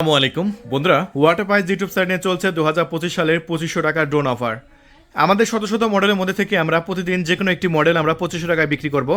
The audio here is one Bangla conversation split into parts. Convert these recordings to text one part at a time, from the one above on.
আসসালামু আলাইকুম। বন্ধুরা ওয়াটার পাইস ইউটিউব নিয়ে চলছে দু হাজার পঁচিশ সালের পঁচিশশো টাকার ড্রোন অফার আমাদের শত শত মডেলের মধ্যে থেকে আমরা প্রতিদিন যে কোনো একটি মডেল আমরা পঁচিশশো টাকায় বিক্রি করব।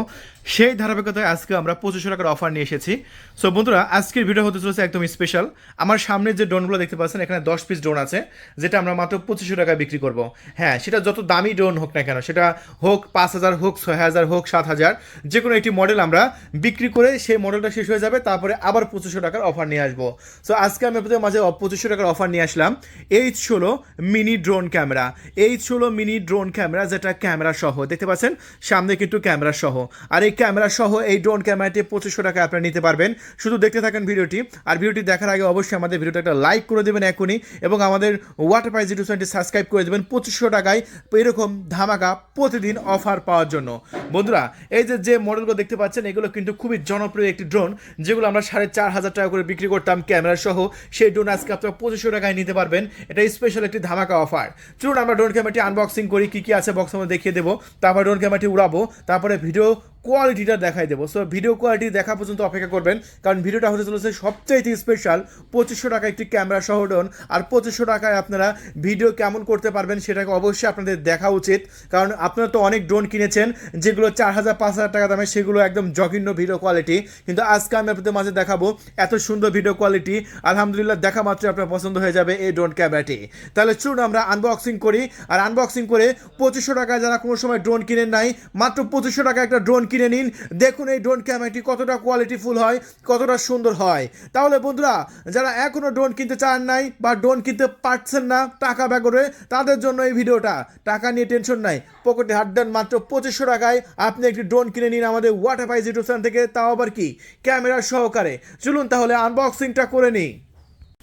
সেই ধারাবাহিকতায় আজকে আমরা পঁচিশশো টাকার অফার নিয়ে এসেছি। সো বন্ধুরা, আজকের ভিডিও হতে চলেছে একদম স্পেশাল আমার সামনে যে ড্রোনগুলো দেখতে পাচ্ছেন, এখানে দশ পিস ড্রোন আছে, যেটা আমরা মাত্র পঁচিশশো টাকায় বিক্রি করব। হ্যাঁ সেটা যত দামি ড্রোন হোক না কেন, সেটা হোক পাঁচ হাজার হোক, ছয় হাজার হোক, সাত হাজার যে কোনো একটি মডেল আমরা বিক্রি করে সেই মডেলটা শেষ হয়ে যাবে, তারপরে আবার পঁচিশশো টাকার অফার নিয়ে আসব। সো আজকে আমি আপনাদের মাঝে পঁচিশশো টাকার অফার নিয়ে আসলাম এইচ ষোলো মিনি ড্রোন ক্যামেরা এইচ ষোলো মিনি ড্রোন ক্যামেরা যেটা ক্যামেরা সহ, দেখতে পাচ্ছেন? সামনে কিন্তু ক্যামেরা সহ। আর এই ক্যামেরা সহ এই ড্রোন ক্যামেরাটি পঁচিশশো টাকা আপনারা নিতে পারবেন। শুধু দেখতে থাকেন ভিডিওটি। আর ভিডিওটি দেখার আগে অবশ্যই আমাদের ভিডিওটা একটা লাইক করে দেবেন এখনই এবং আমাদের ওয়াটার প্রাইজ ইউটিউব চ্যানেলটি সাবস্ক্রাইব করে দেবেন পঁচিশশো টাকায় এরকম ধামাকা প্রতিদিন অফার পাওয়ার জন্য। বন্ধুরা, এই যে যে মডেলগুলো দেখতে পাচ্ছেন, এগুলো কিন্তু খুবই জনপ্রিয় একটি ড্রোন, যেগুলো আমরা সাড়ে চার হাজার টাকা করে বিক্রি করতাম ক্যামেরা সহ। সেই ড্রোন আজকে আপনারা পঁচিশশো টাকায় নিতে পারবেন। এটা স্পেশাল একটি ধামাকা অফার চলুন আমরা ড্রোন ক্যামেরাটি আনবক্সিং করি, কী কী আছে বক্স আমরা দেখিয়ে দেবো। তারপরে ড্রোন ক্যামেরাটি উড়াবো, তারপরে ভিডিও কোয়ালিটিটা দেখাই দেবো। সো ভিডিও কোয়ালিটি দেখা পর্যন্ত অপেক্ষা করবেন, কারণ ভিডিওটা হতে চলেছে সবচাইতে স্পেশাল পঁচিশশো টাকা একটি ক্যামেরা সহ ড্রোন আর পঁচিশশো টাকায় আপনারা ভিডিও কেমন করতে পারবেন সেটাকে অবশ্যই আপনাদের দেখা উচিত। কারণ আপনারা তো অনেক ড্রোন কিনেছেন, যেগুলো চার হাজার, পাঁচ হাজার টাকা দামে, সেগুলো একদম জঘিন্য ভিডিও কোয়ালিটি কিন্তু আজকে আমি আপনাদের মাঝে দেখাবো এত সুন্দর ভিডিও কোয়ালিটি আলহামদুলিল্লাহ, দেখা মাত্রই আপনার পছন্দ হয়ে যাবে এই ড্রোন ক্যামেরাটি তাহলে চলুন আমরা আনবক্সিং করি, আর আনবক্সিং করে পঁচিশশো টাকায় যারা কোনো সময় ড্রোন কিনেন নাই, মাত্র পঁচিশশো টাকা একটা ড্রোন কিনে নিন। দেখুন এই ড্রোন ক্যামেরাটি কতটা কোয়ালিটিফুল হয়, কতটা সুন্দর হয়। তাহলে বন্ধুরা, যারা এখনও ড্রোন কিনতে চান নাই বা ড্রোন কিনতে পারছেন না টাকা ব্যাগরে, তাদের জন্য এই ভিডিওটা। টাকা নিয়ে টেনশন নাই। পকেটে হাত দেন মাত্র পঁচিশশো টাকায়। আপনি একটি ড্রোন কিনে নিন আমাদের ওয়াটার পাইজ ইউটিউব চ্যানেল থেকে। তাও আবার কি? ক্যামেরা সহকারে। চলুন তাহলে আনবক্সিংটা করে নিই।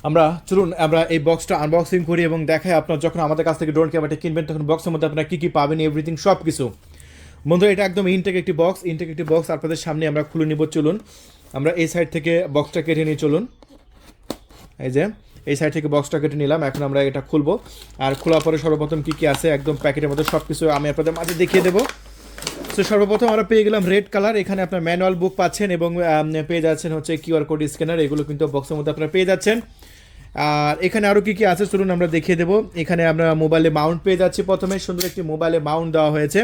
আমরা, চলুন, আমরা এই বক্সটা আনবক্সিং করি এবং দেখাই আপনার যখন আমাদের কাছ থেকে ড্রোন ক্যামেরাটা কিনবেন, তখন বক্সের মধ্যে আপনারা কী কী পাবেন এভরিথিং সব কিছু বন্ধুরা এটা একদম ইনটেক একটি বক্স ইনটেক একটি বক্স আপনাদের সামনে আমরা খুলে নিব, চলুন। আমরা এই সাইড থেকে বক্সটা কেটে নিয়ে চলুন। এই যে, এই সাইড থেকে বক্সটা কেটে নিলাম, এখন আমরা এটা খুলবো। আর খোলার পরে সর্বপ্রথম কী কী আছে, একদম প্যাকেটের মধ্যে সব কিছু আমি আপনাদের মাঝে দেখিয়ে দেবো। তো সর্বপ্রথম আমরা পেয়ে গেলাম রেড কালার এখানে আপনার ম্যানুয়াল বুক পাচ্ছেন এবং পেয়ে যাচ্ছেন হচ্ছে কিউআর কোড স্ক্যানার এগুলো কিন্তু বক্সের মধ্যে আপনারা পেয়ে যাচ্ছেন। আর এখানে আরও কী কী আছে, চলুন আমরা দেখিয়ে দেবো। এখানে আমরা মোবাইলে মাউন্ট পেয়ে যাচ্ছি প্রথমে। সুন্দর একটি মোবাইলে মাউন্ট দেওয়া হয়েছে।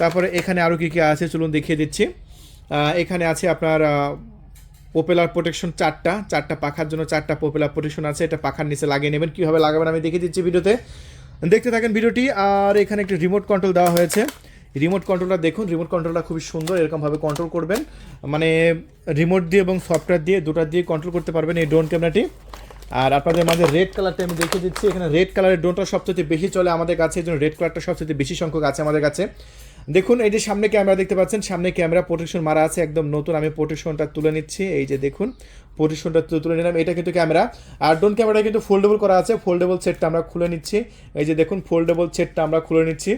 তারপরে এখানে আরও কী কী আছে চলুন দেখিয়ে দিচ্ছি। এখানে আছে আপনার পপুলার প্রোটেকশন চারটা চারটা পাখার জন্য চারটা পপুলার প্রোটেকশন আছে, এটা পাখার নিচে লাগিয়ে নেবেন। কীভাবে লাগাবেন আমি দেখিয়ে দিচ্ছি ভিডিওতে। দেখতে থাকেন ভিডিওটি, আর এখানে একটি রিমোট কন্ট্রোল দেওয়া হয়েছে। রিমোট কন্ট্রোলটা দেখুন রিমোট কন্ট্রোলটা খুবই সুন্দর এরকমভাবে কন্ট্রোল করবেন। মানে রিমোট দিয়ে এবং সফটওয়্যার দিয়ে, দুটা দিয়ে কন্ট্রোল করতে পারবেন এই ড্রোন ক্যামেরাটি। আর আপনাদের মাঝে রেড কালারটা আমি দেখিয়ে দিচ্ছি। এখানে রেড কালারের ড্রোনটা সবচেয়ে বেশি চলে আমাদের কাছে, এই জন্য রেড কালারটা সবচেয়ে বেশি সংখ্যক আছে আমাদের কাছে। দেখুন, এই যে সামনে ক্যামেরা দেখতে পাচ্ছেন, সামনে ক্যামেরা প্রোটেকশন মারা আছে, একদম নতুন। আমি প্রোটেকশনটা তুলে নিচ্ছি, এই যে দেখুন প্রোটেকশনটা তুলে নিলাম, এটা কিন্তু ক্যামেরা। আর ড্রোন ক্যামেরা কিন্তু ফোল্ডেবল করা আছে ফোল্ডেবল সেটটা আমরা খুলে নিচ্ছি। এই যে দেখুন ফোল্ডেবল সেটটা আমরা খুলে নিচ্ছি।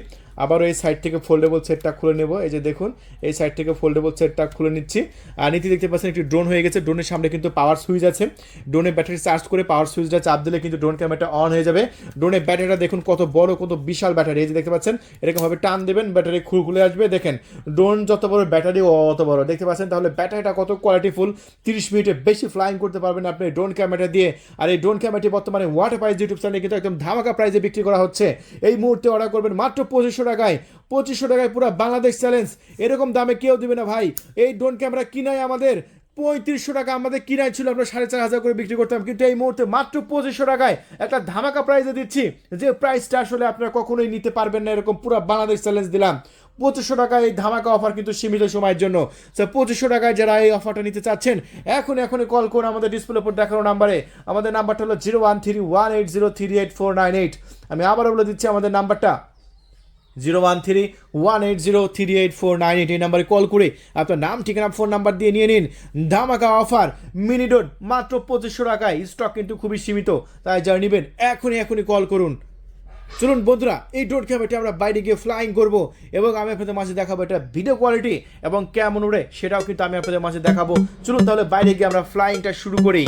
আবারও এই সাইড থেকে ফোল্ডেবল সেটটা খুলে নেব। এই যে দেখুন, এই সাইড থেকে ফোল্ডেবল সেটটা খুলে নিচ্ছি। আর নিচে দেখতে পাচ্ছেন একটি ড্রোন হয়ে গেছে। ড্রোনের সামনে কিন্তু পাওয়ার সুইচ আছে। ড্রোনের ব্যাটারি চার্জ করে পাওয়ার সুইচটা চাপ দিলে কিন্তু ড্রোন ক্যামেরাটা অন হয়ে যাবে। ড্রোনের ব্যাটারিটা দেখুন কত বড়, কত বিশাল ব্যাটারি এই যে দেখতে পাচ্ছেন, এরকমভাবে টান দেবেন ব্যাটারি খুলে খুলে আসবে। দেখেন ড্রোন যত বড় ব্যাটারি অত বড়। দেখতে পাচ্ছেন, তাহলে ব্যাটারিটা কত কোয়ালিটিফুল তিরিশ মিনিটে বেশি ফ্লাইং করতে পারবেন আপনি ড্রোন ক্যামেরা দিয়ে। আর এই ড্রোন ক্যামেরাটি বর্তমানে ওয়াটার প্রাইস ইউটিউব চ্যানেলে কিন্তু একদম ধামাকা প্রাইসে বিক্রি করা হচ্ছে। এই মুহূর্তে অর্ডার করবেন মাত্র পঁচিশশো টাকায়, পঁচিশশো টাকায় পুরো বাংলাদেশ চ্যালেঞ্জ এরকম দামে কেউ দেবে না ভাই। এই ড্রোন ক্যামেরা কিনাই আমাদের পঁয়ত্রিশশো টাকা, আমাদের কিনাই ছিল আমরা সাড়ে চার হাজার করে বিক্রি করতাম। কিন্তু এই মুহূর্তে মাত্র পঁচিশশো টাকায় একটা ধামাকা প্রাইসে দিচ্ছি, যে প্রাইসটা আসলে আপনারা কখনোই নিতে পারবেন না, এরকম পুরো বাংলাদেশ চ্যালেঞ্জ দিলাম। পঁচিশশো টাকায় এই ধামাকা অফার কিন্তু সীমিত সময়ের জন্য। তো পঁচিশশো টাকায় যারা এই অফারটা নিতে চাচ্ছেন, এখন এখনই কল করুন আমাদের ডিসপ্লে উপর দেখানো নাম্বারে আমাদের নাম্বারটা হলো zero one three one eight zero three eight four nine eight আমি আবারও বলে দিচ্ছি আমাদের নাম্বারটা zero one three one eight zero three eight four nine eight এই নাম্বারে কল করে আপনার নাম, ঠিকানা ফোন নাম্বার দিয়ে নিয়ে নিন। ধামাকা অফার মিনিডোট মাত্র পঁচিশশো টাকায়। স্টক কিন্তু খুবই সীমিত। তাই যারা নেবেন, এখনই এখনই কল করুন। চলুন বন্ধুরা, এই ড্রোন ক্যামেরাটি আমরা বাইরে গিয়ে ফ্লাইং করব এবং আমি আপনাদের মাঝে দেখাবো এটা ভিডিও কোয়ালিটি এবং কেমন উড়ে সেটাও কিন্তু আমি আপনাদের মাঝে দেখাবো। চলুন তাহলে বাইরে গিয়ে আমরা ফ্লাইংটা শুরু করি।